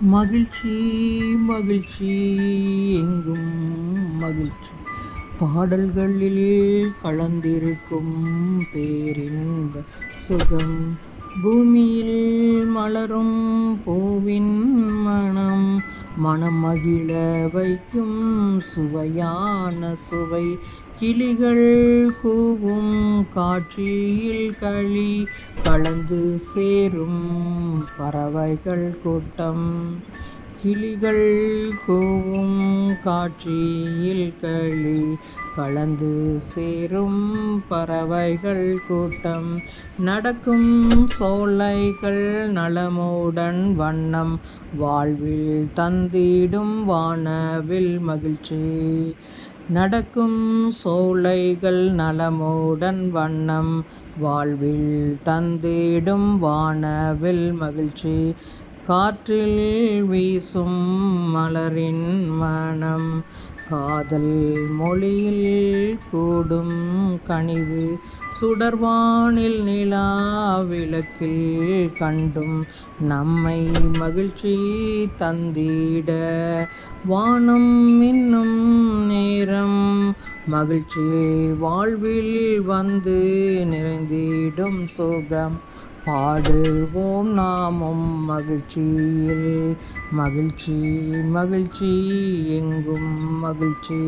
மகிழ்ச்சி மகிழ்ச்சி எங்கும் மகிழ்ச்சி. பாடல்களில் கலந்திருக்கும் பேரின்ப சுகம் பூமியில் மலரும் பூவின் மனம் மனம் மகிழ வைக்கும் சுவையான சுவை. கிளிகள் கூவும் காற்றில் களி கலந்து சேரும் பறவைகள் கூட்டம் கிளிகள் கூவும் காட்சியில் களி கலந்து சேரும் பறவைகள் கூட்டம். நடக்கும் சோலைகள் நலமுடன் வண்ணம் வாழ்வில் தந்திடும் வானவில் மகிழ்ச்சி. நடக்கும் சோலைகள் நலமுடன் வண்ணம் வாழ்வில் தந்திடும் வானவில் மகிழ்ச்சி. காற்றில் வீசும் மலரின் மனம் காதல் மொழியில் கூடும் கனிவு. சுடர்வானில் நிலா விளக்கில் கண்டும் நம்மை மகிழ்ச்சி தந்திட. வானம் இன்னும் மகிழ்ச்சி வாழ்வில் வந்து நிறைந்திடும் சுகம். பாடுவோம் நாமும் மகிழ்ச்சியில். மகிழ்ச்சி மகிழ்ச்சி எங்கும் மகிழ்ச்சி.